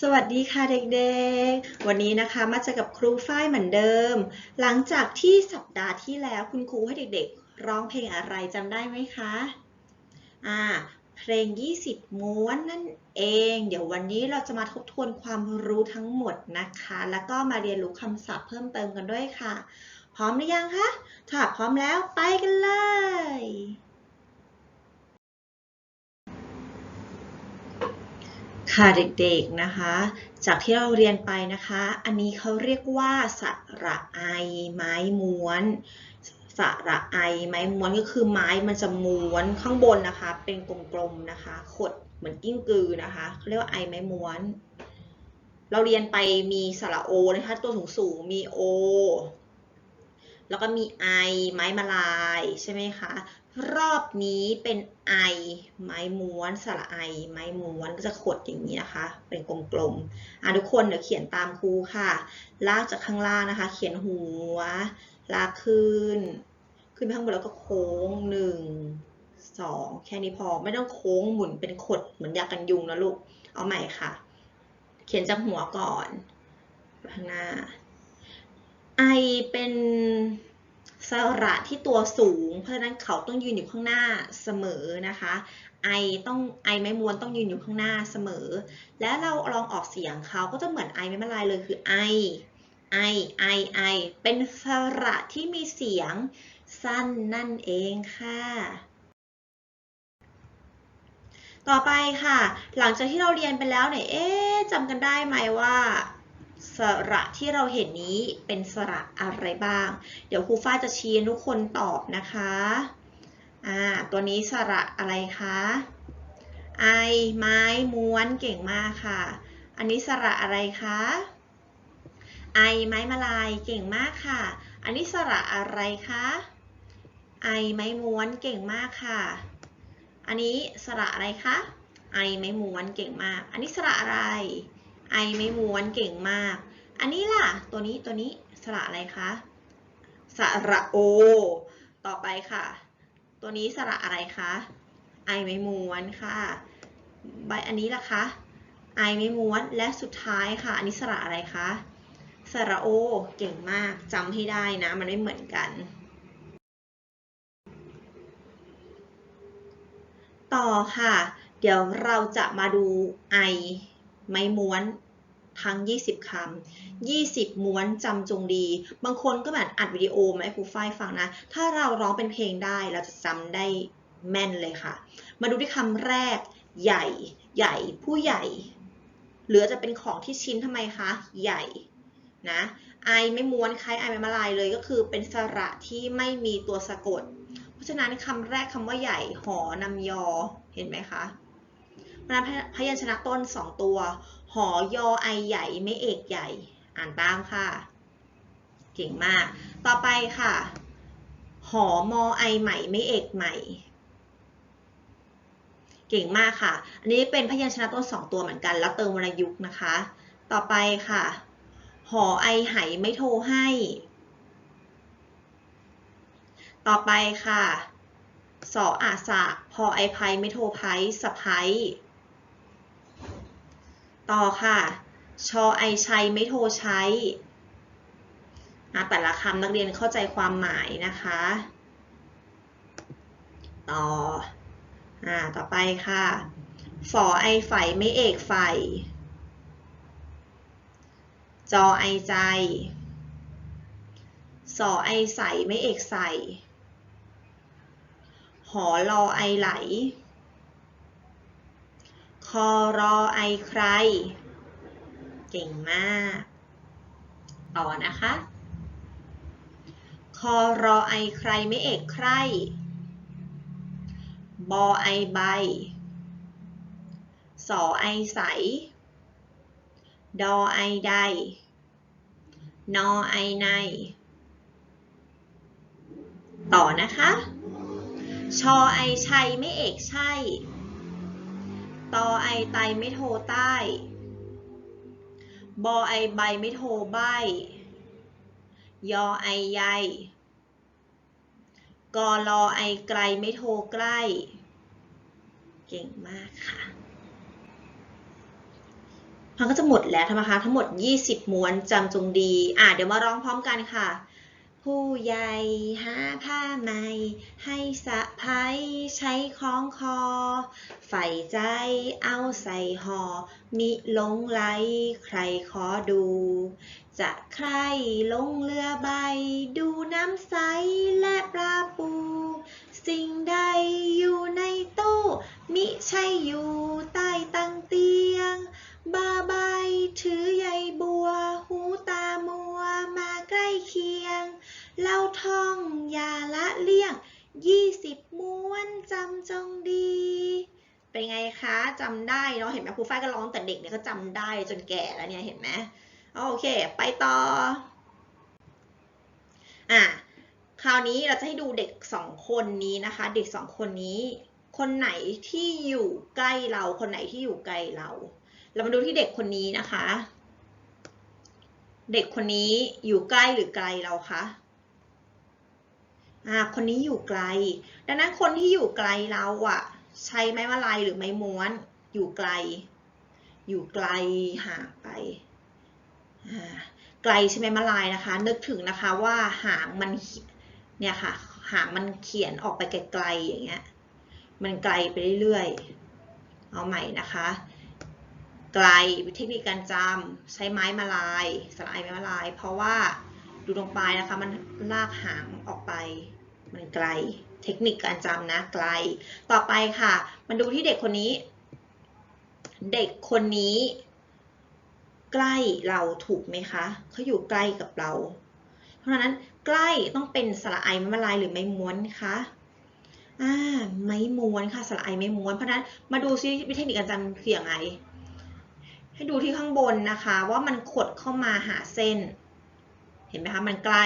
สวัสดีค่ะเด็กๆ วันนี้นะคะมาเจอกับครูฝ้ายเหมือนเดิม หลังจากที่สัปดาห์ที่แล้วคุณครูให้เด็กๆ ร้องเพลงอะไรจำได้ไหมคะ อ่า เพลง 20 ม้วนนั่นเอง เดี๋ยววันนี้เราจะมาทบทวนความรู้ทั้งหมดนะคะ แล้วก็มาเรียนรู้คำศัพท์เพิ่มเติมกันด้วยค่ะ พร้อมหรือยังคะ ถ้าพร้อมแล้วไปกันเลย ค่ะเด็กๆนะคะ จากที่เราเรียนไปนะคะ อันนี้เขาเรียกว่าสระไอไม้ม้วนสระไอไม้ม้วนก็คือไม้มันจะม้วนข้างบนนะคะ เป็นกลมๆนะคะ ขดเหมือนกิ้งกือนะคะเขาเรียกว่าไอไม้ม้วน เราเรียนไปมีสระโอนะคะ ตัวสูงๆมีโอ แล้วก็มีไอไม้มาลายใช่ไหมคะ รอบนี้เป็นไอไม้ม้วนสระไอไม้ม้วนก็จะขดอย่างนี้นะคะ เป็นกลมๆอะทุกคนเดี๋ยวเขียนตามครูค่ะ ลากจากข้างล่างนะคะ เขียนหัว ลากขึ้น ขึ้นไปข้างบนแล้วก็โค้งหนึ่งสองแค่นี้พอไม่ต้องโค้งหมุนเป็นขดเหมือนยากันยุงนะลูก เอาใหม่ค่ะ เขียนจากหัวก่อนข้างหน้าไอเป็น สระที่ตัวสูง เพราะฉะนั้นเขาต้องยืนอยู่ข้างหน้าเสมอนะคะไอต้องไอไม้มวนต้องยืนอยู่ข้างหน้าเสมอ แล้วเราลองออกเสียงเขาก็จะเหมือนไอไม่มาลายเลยคือไอไอไอไอเป็นสระที่มีเสียงสั้นนั่นเองค่ะ ต่อไปค่ะ หลังจากที่เราเรียนไปแล้วเนี่ยเอ๊จำกันได้ไหมว่า สระที่เราเห็นนี้เป็นสระอะไรบ้าง เดี๋ยวครูฟ้าจะชี้ทุกคนตอบนะคะ อ่า ตัวนี้สระอะไรคะ ไอ ไม้ ม้วน เก่งมากค่ะ อันนี้สระอะไรคะ ไอ ไม้มาลาย เก่งมากค่ะ อันนี้สระอะไรคะ ไอ ไม้ม้วน เก่งมากค่ะ อันนี้สระอะไรคะ ไอ ไม้ม้วน เก่งมาก อันนี้สระอะไร ไอไม่ม้วนเก่งมาก อันนี้ล่ะ ตัวนี้ตัวนี้สระอะไรคะสระโอ ต่อไปค่ะ ตัวนี้สระอะไรคะไอไม่ม้วนค่ะใบอันนี้ล่ะคะไอไม่ม้วนและสุดท้ายค่ะ อันนี้สระอะไรคะสระโอ เก่งมากจำให้ได้นะ มันไม่เหมือนกัน ต่อค่ะ เดี๋ยวเราจะมาดูไอ ไม้ม้วนทั้ง 20คำ20 ม้วนจำจงดี บางคนก็แบบอัดวิดีโอมาให้ครูฝ้ายฟังนะ ถ้าเราร้องเป็นเพลงได้เราจะจำได้แม่นเลยค่ะ มาดูที่คำแรก ใหญ่ ใหญ่ผู้ใหญ่ เหลือจะเป็นของที่ชิ้นทำไมคะ ใหญ่ นะไอไม่ม้วนคล้ายไอไม่มาลายเลยก็คือเป็นสระที่ไม่มีตัวสะกด เพราะฉะนั้นคำแรกคำว่าใหญ่หอนำยอ เห็นไหมคะ เพราะนั้นพยัญชนะต้น 2 ตัว หอยอไอใหญ่ไม่เอกใหญ่ อ่านตามค่ะ เก่งมาก ต่อไปค่ะ หอมอไอใหม่ไม่เอกใหม่ เก่งมากค่ะ อันนี้เป็นพยัญชนะต้น 2 ตัวเหมือนกัน แล้วเติมวรรณยุกต์นะคะ ต่อไปค่ะ หอไอไหไม่โทรให้ ต่อไปค่ะสออาสะพอไอภัยไม่โทรไพสะไพ ต่อค่ะ ชอไอชัยไม่โทรใช้แต่ละคำนักเรียนเข้าใจความหมายนะคะ ต่ออต่อไปค่ะ ฝอไอไฝไม่เอกไฟจอไอใจ สอไอใสไม่เอกใส หอรอไอไหล คอรอไอใคร เก่งมาก ต่อนะคะ คอรอไอใครไม่เอกใคร บอไอใบ สอไอใส ดอไอใด นอไอใน ต่อนะคะ ชอไอชัยไม่เอกใช่ ตอไอไตไม่โทใต้ บอไอใบไม่โทใบ ยอไอใยกอรอไอไกลไม่โทใกล้ เก่งมากค่ะ มันก็จะหมดแล้วทำไมคะ ทั้งหมด 20 ม้วนจำจงดี อะ เดี๋ยวมาร้องพร้อมกันค่ะ ผู้ใหญ่หาผ้าใหม่ ให้สะพายใช้คล้องคอ ใฝ่ใจเอาใส่ห่อ มิหลงไหลใครขอดู จะใครลงเรือใบ ดูน้ำใสและปลาปู สิ่งใดอยู่ในตู้ มิใช่อยู่ใต้ตังเตียง บาใบถือใยบัว หูตามัว มาใกล้เคียง เล่าท่องอย่าละเลี่ยงยี่สิบม้วนจำจงดี เป็นไงคะจำได้เนาะเห็นไหมครูฝ้ายก็ร้องแต่เด็กเนี่ยก็จำได้จนแก่แล้วเนี่ยเห็นไหมโอเค ไปต่อ อะคราวนี้เราจะให้ดูเด็กสองคนนี้นะคะ เด็กสองคนนี้ คนไหนที่อยู่ใกล้เรา คนไหนที่อยู่ไกลเรา เรามาดูที่เด็กคนนี้นะคะ เด็กคนนี้อยู่ใกล้หรือไกลเราคะอ่าคนนี้อยู่ไกล ดังนั้นคนที่อยู่ไกลเราอะใช้ไม้มาลายหรือไม้ม้วน อยู่ไกล อยู่ไกลห่างไปอ่าไกลใช่ไหมมาลายนะคะ นึกถึงนะคะว่าหางมันเนี่ยค่ะ หางมันเขียนออกไปไกลๆอย่างเงี้ย มันไกลไปเรื่อยๆ เอาใหม่นะคะ ไกลเทคนิคการจำใช้ไม้มาลายสลายไม้มาลาย เพราะว่าดูตรงปลายนะคะมันลากหางออกไป มันไกลเทคนิคการจำนะไกล ต่อไปค่ะมาดูที่เด็กคนนี้ เด็กคนนี้ ใกล้เราถูกไหมคะเขาอยู่ใกล้กับเรา เพราะฉะนั้นใกล้ต้องเป็นสระไอไม้มาลายหรือไม้ม้วนคะอ่าไม้ม้วนค่ะสระไอไม้ม้วนเพราะฉะนั้นมาดูซิวิธีการจำคืออย่างไร ให้ดูที่ข้างบนนะคะ ว่ามันขดเข้ามาหาเส้น เห็นไหมคะมันใกล้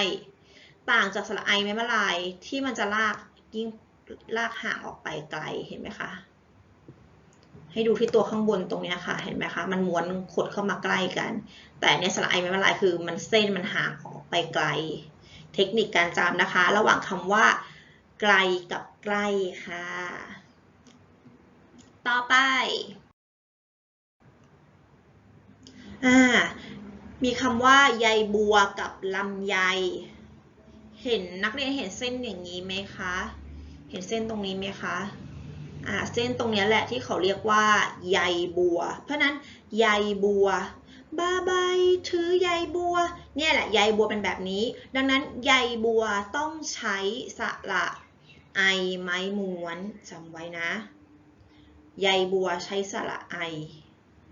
ต่างจากสระไอไม้มาลายที่มันจะลากยิ่งลากห่างออกไปไกลเห็นไหมคะให้ดูที่ตัวข้างบนตรงนี้ค่ะ เห็นไหมคะ มันม้วนขดเข้ามาใกล้กัน แต่เนี่ยสระไอไม้มาลายคือมันเส้นมันห่างออกไปไกล เทคนิคการจำนะคะ ระหว่างคำว่า ไกลกับใกล้ค่ะ ต่อไป อ่ามีคำว่าใยบัวกับลำไย เห็นนักเรียนเห็นเส้นอย่างนี้ไหมคะ เห็นเส้นตรงนี้ไหมคะ อ่า เส้นตรงนี้แหละที่เขาเรียกว่าใยบัว เพราะนั้นใยบัวบาใบถือใยบัว เนี่ยแหละใยบัวเป็นแบบนี้ ดังนั้นใยบัวต้องใช้สระไอไม้ม้วนจำไว้นะ ใยบัวใช้สระไอ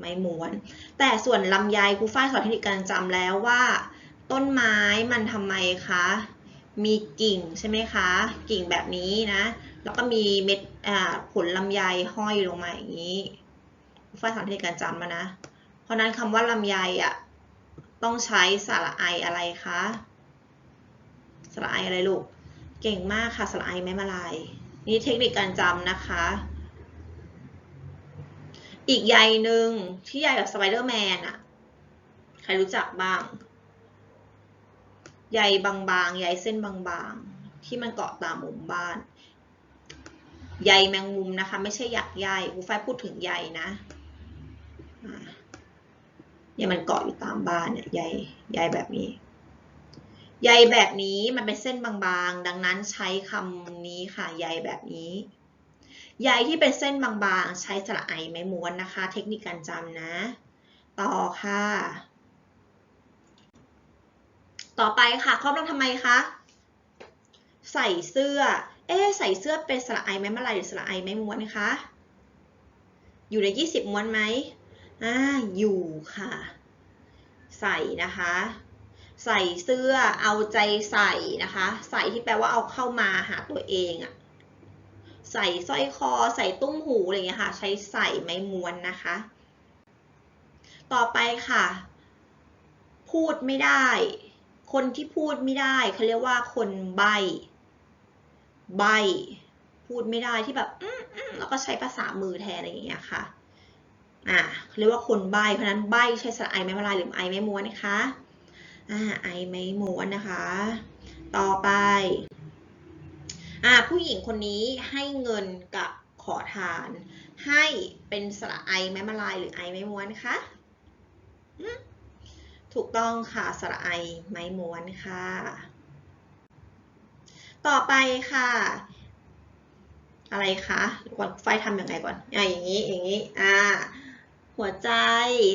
ไม้ม้วน แต่ส่วนลำไยครูฝ้ายสอนเทคนิคการจำแล้วว่า ต้นไม้มันทำไมคะ มีกิ่งใช่ไหมคะ กิ่งแบบนี้นะ แล้วก็มีเม็ดผลลำไยห้อยลงมาอย่างนี้ครูฝ้ายสอนเทคนิคการจำมานะ เพราะนั้นคำว่าลำไยอะต้องใช้สระไออะไรคะสระไออะไรลูก เก่งมากค่ะสระไอไม่มาลาย นี่เทคนิคการจำนะคะ อีกใยหนึ่งที่ใยแบบสไปเดอร์แมนอะใครรู้จักบ้าง ใยบางๆ ใยเส้นบางๆ ที่มันเกาะตามมุมบ้าน ใยแมงมุมนะคะ ไม่ใช่หยักใยครูฝ้ายพูดถึงใยนะเนี่ยมันเกาะอยู่ตามบ้านเนี่ยใยใยแบบนี้ ใยแบบนี้มันเป็นเส้นบางๆ ดังนั้นใช้คำนี้ค่ะ ใยแบบนี้ ใยที่เป็นเส้นบางๆ ใช้สระไอไม้ม้วนนะคะ เทคนิคการจำนะ ต่อค่ะ ต่อไปค่ะครอบลงทำไมคะ ใส่เสื้อ เอ๊ใส่เสื้อเป็นสระไอไม้มาลายหรือสระไอไม้ม้วนคะ อยู่ใน 20 ม้วนไหมอ่า อยู่ค่ะ ใส่นะคะ ใส่เสื้อ เอาใจใส่นะคะ ใส่ที่แปลว่าเอาเข้ามาหาตัวเองอะ ใส่สร้อยคอ ใส่ตุ้มหูอะไรเงี้ยค่ะ ใช้ใส่ไม้ม้วนนะคะ ต่อไปค่ะ พูดไม่ได้ คนที่พูดไม่ได้เขาเรียกว่าคนใบ ใบ พูดไม่ได้ที่แบบอืมอืมแล้วก็ใช้ภาษามือแทนอะไรอย่างเงี้ยค่ะอ่าเรียกว่าคนใบเพราะนั้นใบใช้สระไอไม้มาลายหรือไอไม้ม้วนนะคะอ่าไอไม้ม้วนนะคะ ต่อไป อ่าผู้หญิงคนนี้ให้เงินกับขอทาน ให้เป็นสระไอไม้มาลายหรือไอไม้ม้วนคะถูกต้องค่ะสระไอไม้ม้วนค่ะ ต่อไปค่ะ อะไรคะก่อนไฟทำยังไงก่อนอะอย่างนี้อย่างนี้อ่าหัวใจ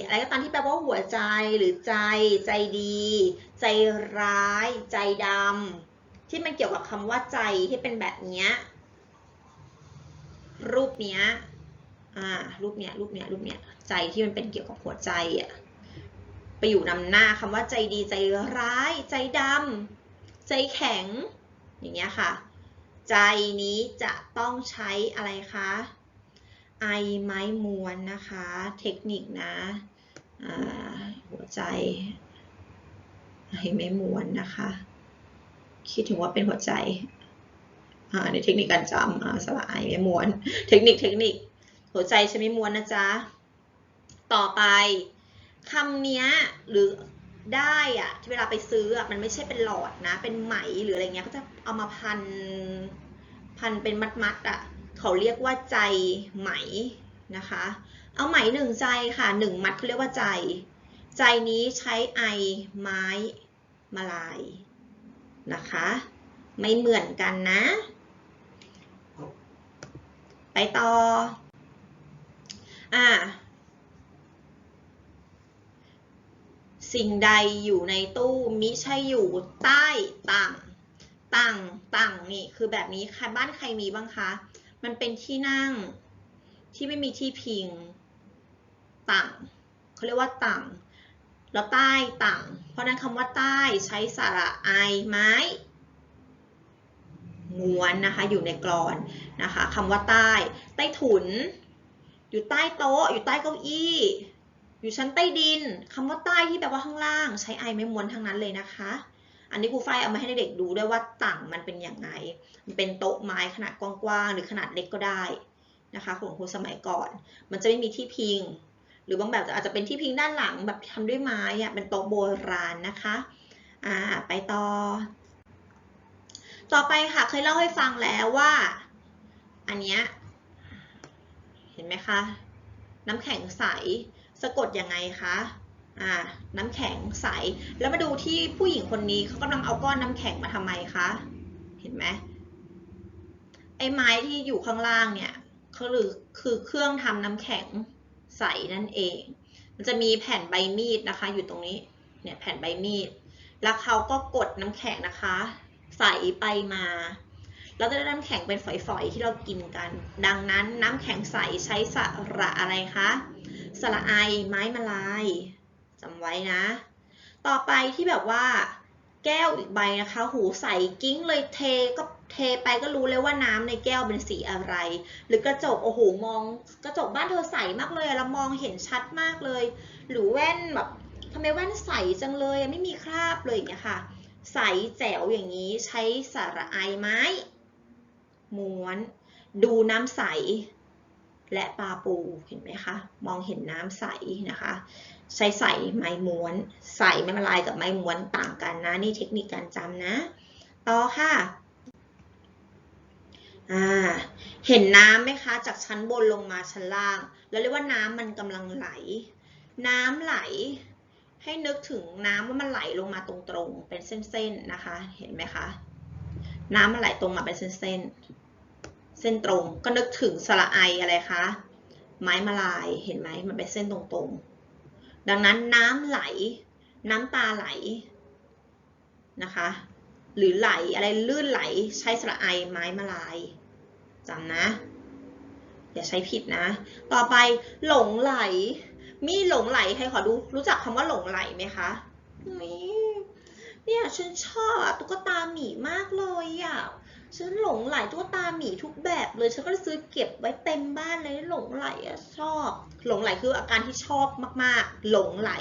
อะไรก็ตามที่แปลว่าหัวใจหรือใจ ใจดี ใจร้าย ใจดำ ที่มันเกี่ยวกับคำว่าใจที่เป็นแบบเนี้ยรูปเนี้ยอ่ารูปเนี้ยรูปเนี้ยรูปเนี้ยใจที่มันเป็นเกี่ยวกับหัวใจอะไปอยู่นำหน้าคำว่าใจดีใจร้าย ใจดำใจแข็ง อย่างเงี้ยค่ะ ใจนี้จะต้องใช้อะไรคะไอไม้ม้วนนะคะ เทคนิคนะอ่าหัวใจไอไม้ม้วนนะคะ คิดถึงว่าเป็นหัวใจในเทคนิคการจำอ่าสระไม้ม้วน เทคนิคเทคนิค หัวใจใช้ไม้ม้วนนะจ๊ะ ต่อไปคำนี้หรือได้อะที่เวลาไปซื้ออะมันไม่ใช่เป็นหลอดนะ เป็นไหมหรืออะไรเงี้ยเขาจะเอามาพันพันเป็นมัดๆอะเขาเรียกว่าใจไหมนะคะ เอาไหมหนึ่งใจค่ะหนึ่งมัดเขาเรียกว่าใจ ใจนี้ใช้ไอไม้มาลาย นะคะ ไม่เหมือนกันนะ ไปต่อ อ่า สิ่งใดอยู่ในตู้มิใช่อยู่ใต้ต่างต่างต่างนี่คือแบบนี้ใครบ้านใครมีบ้างคะ มันเป็นที่นั่งที่ไม่มีที่พิงต่างเขาเรียกว่าต่าง แล้วใต้ต่างเพราะนั้นคำว่าใต้ใช้สระไอไม้ม้วนนะคะอยู่ในกรอนนะคะคำว่าใต้ ใต้ถุน อยู่ใต้โต๊ะ อยู่ใต้เก้าอี้ อยู่ชั้นใต้ดินคำว่าใต้ที่แปลว่าข้างล่าง ใช้ไอไม่ม้วนทั้งนั้นเลยนะคะ อันนี้ครูฝ้ายเอามาให้เด็กๆดูด้วยว่าต่างมันเป็นอย่างไงมันเป็นโต๊ะไม้ขนาดกว้างๆหรือขนาดเล็กก็ได้นะคะของครูสมัยก่อน มันจะไม่มีที่พิง หรือบางแบบอาจจะเป็นที่พิงด้านหลังแบบทำด้วยไม้อะเป็นโต๊ะโบราณนะคะอ่าไปต่อ ต่อไปค่ะเคยเล่าให้ฟังแล้วว่า อันเนี้ยเห็นไหมคะน้ำแข็งใสสะกดยังไงคะอ่าน้ำแข็งใส แล้วมาดูที่ผู้หญิงคนนี้เขากำลังเอาก้อนน้ำแข็งมาทำไมคะเห็นไหมไอ้ไม้ที่อยู่ข้างล่างเนี่ยเขาหรือคือเครื่องทำน้ำแข็ง ใสนั่นเอง มันจะมีแผ่นใบมีดนะคะ อยู่ตรงนี้ เนี่ยแผ่นใบมีด แล้วเขาก็กดน้ำแข็งนะคะ ใสไปมา เราจะได้น้ำแข็งเป็นฝอยๆที่เรากินกัน ดังนั้นน้ำแข็งใสใช้สระอะไรคะ สระไอไม้มาลายจำไว้นะ ต่อไปที่แบบว่าแก้วอีกใบนะคะ หูใสกิ้งเลยเทก็ เทไปก็รู้เลยว่าน้ำในแก้วเป็นสีอะไร หรือกระจกโอ้โหมอง กระจกบ้านเธอใสมากเลยเรามองเห็นชัดมากเลย หรือแว่นแบบทำไมแว่นใสจังเลยไม่มีคราบเลยอย่างเงี้ยค่ะ ใสแจ๋วอย่างนี้ใช้สาระไอไม้ม้วน ดูน้ำใส และปลาปูเห็นไหมคะมองเห็นน้ำใสนะคะ ใช้ใสไม้ม้วน ใสไม้มาลายกับไม้ม้วนต่างกันนะ นี่เทคนิคการจำนะ ต่อค่ะ เห็นน้ำไหมคะ จากชั้นบนลงมาชั้นล่าง แล้วเรียกว่าน้ำมันกำลังไหล น้ำไหล ให้นึกถึงน้ำว่ามันไหลลงมาตรงๆ เป็นเส้นๆนะคะ เห็นไหมคะ น้ำมันไหลตรงมาเป็นเส้นๆ เส้นตรง ก็นึกถึงสระไออะไรคะ ไม้มาลาย เห็นไหมมันเป็นเส้นตรงๆ ดังนั้นน้ำไหล น้ำตาไหลนะคะ หรือไหลอะไรลื่นไหลใช้สระไอไม้มาลายจำนะ อย่าใช้ผิดนะ ต่อไปหลงไหล มีหลงไหลใครขอดูรู้จักคำว่าหลงไหลไหมคะเนี่ยฉันชอบตุ๊กตาหมีมากเลยอะฉันหลงไหลตุ๊กตาหมีทุกแบบเลย ฉันก็เลยซื้อเก็บไว้เต็มบ้านเลยหลงไหลอะชอบ หลงไหลคืออาการที่ชอบมากๆ หลงไหล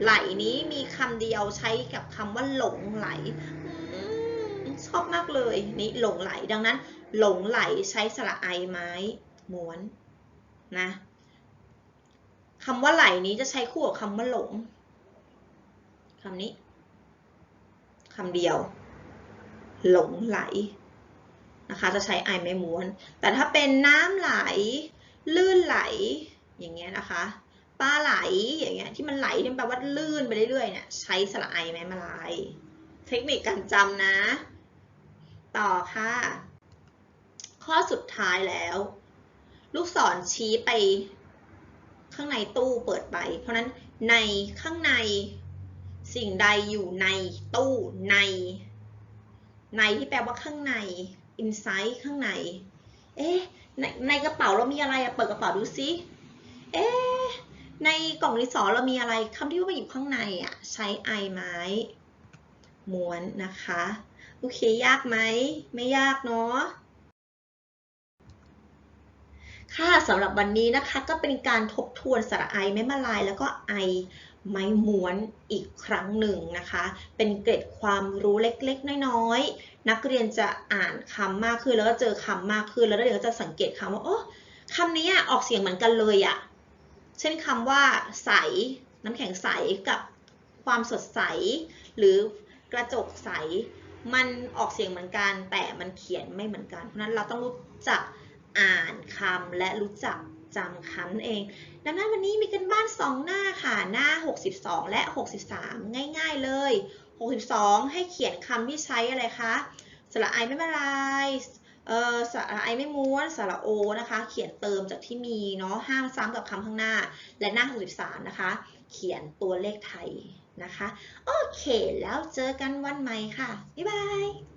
ไหลนี้มีคำเดียวใช้กับคำว่าหลงไหลชอบมากเลยนี่หลงไหลดังนั้น หลงไหลใช้สระไอไม้ม้วนนะคำว่าไหลนี้จะใช้คู่กับคำว่าหลงคำนี้คำเดียว หลงไหลนะคะ จะใช้ไอไม่ม้วน แต่ถ้าเป็นน้ำไหล ลื่นไหลอย่างเงี้ยนะคะ ปลาไหลอย่างเงี้ยที่มันไหลที่แปลว่าลื่นไปเรื่อยๆเนี่ยใช้สระไอไม้มาลาย เทคนิคการจำนะ ต่อค่ะ ข้อสุดท้ายแล้ว ลูกศรชี้ไปข้างในตู้เปิดไป เพราะนั้นในข้างในสิ่งใดอยู่ในตู้ใน ในที่แปลว่าข้างใน inside ข้างใน เอ๊ะในในกระเป๋าเรามีอะไรอะเปิดกระเป๋าดูซิ เอ๊ะ ในกล่องดินสอเรามีอะไรคำที่ว่าไปอยู่ข้างในอะใช้ไอไม้ม้วนนะคะ โอเคยากไหม ไม่ยากเนาะค่ะสำหรับวันนี้นะคะก็เป็นการทบทวนสระไอไม้มาลาย แล้วก็ไอไม้ม้วนอีกครั้งหนึ่งนะคะ เป็นเกร็ดความรู้เล็กๆ น้อยๆ นักเรียนจะอ่านคำมากขึ้นแล้วก็เจอคำมากขึ้นแล้วเรียนก็จะสังเกตคำว่าโอ้คำนี้ออกเสียงเหมือนกันเลยอะ เช่นคำว่า ใส น้ำแข็งใสกับความสดใส หรือกระจกใส มันออกเสียงเหมือนกัน แต่มันเขียนไม่เหมือนกัน เพราะนั้นเราต้องรู้จักอ่านคำและรู้จักจำคำนั่นเอง ดังนั้นวันนี้มีกันบ้าน 2 หน้าค่ะ หน้า 62 และ 63 ง่ายๆเลย 62 ให้เขียนคำที่ใช้อะไรคะ สระไอไม่เป็นไร เออสระไอไม่ม้วนสระโอนะคะ เขียนเติมจากที่มีเนาะห้ามซ้ำกับคำข้างหน้า และหน้า63นะคะ เขียนตัวเลขไทยนะคะ โอเค แล้วเจอกันวันใหม่ค่ะ บ๊ายบาย